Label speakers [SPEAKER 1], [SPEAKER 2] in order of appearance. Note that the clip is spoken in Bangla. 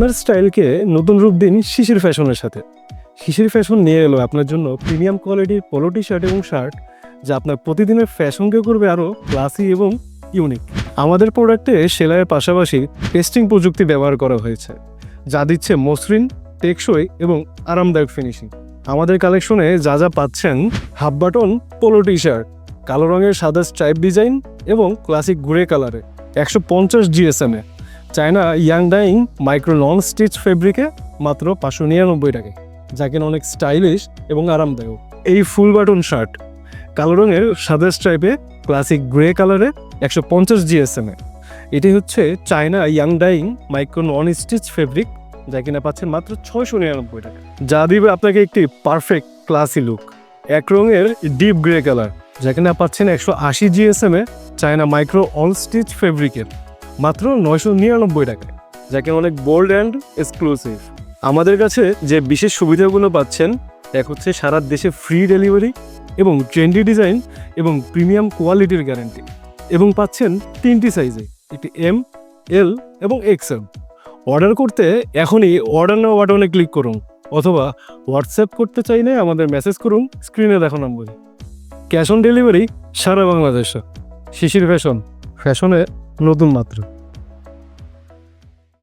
[SPEAKER 1] আপনার স্টাইলকে নতুন রূপ দিন শিশির ফ্যাশনের সাথে। শিশির ফ্যাশন নিয়ে এলো আপনার জন্য প্রিমিয়াম কোয়ালিটির পোলো টি শার্ট এবং শার্ট, যা আপনার প্রতিদিনের ফ্যাশনকে করবে আরও ক্লাসি এবং ইউনিক। আমাদের প্রোডাক্টে সেলাইয়ের পাশাপাশি টেস্টিং প্রযুক্তি ব্যবহার করা হয়েছে, যা দিচ্ছে মসৃণ, টেকসই এবং আরামদায়ক ফিনিশিং। আমাদের কালেকশনে যা যা পাচ্ছেন, half button polo T shirt, কালো রঙের সাদা স্ট্রাইপ ডিজাইন এবং ক্লাসিক গ্রে কালারে একশো পঞ্চাশ জিএসএমে China young dyeing micro non stitch ফেব্রিকে মাত্র পাঁচশো নিরানব্বই টাকায় যা কিনা অনেক স্টাইলিশ এবং আরামদায়ক। এই ফুল বাটন শার্ট কালো রঙের সাদা স্ট্রাইপে ক্লাসিক গ্রে কালারে একশো পঞ্চাশ জিএসএমে এটি হচ্ছে China young dyeing micro non stitch fabric, যা কিনা পাচ্ছেন মাত্র ছয়শো নিরানব্বই টাকা। যা দিবে আপনাকে একটি পারফেক্ট ক্লাসি লুক। এক রঙের ডিপ গ্রে কালার, যা কিনা পাচ্ছেন একশো আশি জিএসএমে চায়না মাইক্রো অল স্টিচ ফেব্রিকের। মাত্র নয়শো নিরানব্বই টাকায়, যাকে অনেক বোল্ড অ্যান্ড এক্সক্লুসিভ আমাদের কাছে যে বিশেষ সুবিধাগুলো পাচ্ছেন, এক হচ্ছে সারা দেশে ফ্রি ডেলিভারি এবং ট্রেন্ডি ডিজাইন এবং প্রিমিয়াম কোয়ালিটির গ্যারান্টি এবং পাচ্ছেন তিনটি সাইজে একটি এম এল এবং এক্সএল অর্ডার করতে এখনই অর্ডার নাও বাটনে ক্লিক করুন, অথবা হোয়াটসঅ্যাপ করতে চাইলে আমাদের মেসেজ করুন স্ক্রিনে দেখো নম্বরে। ক্যাশ অন ডেলিভারি সারা বাংলাদেশে। শিশির ফ্যাশন ফ্যাশনে নতুন মাত্রা।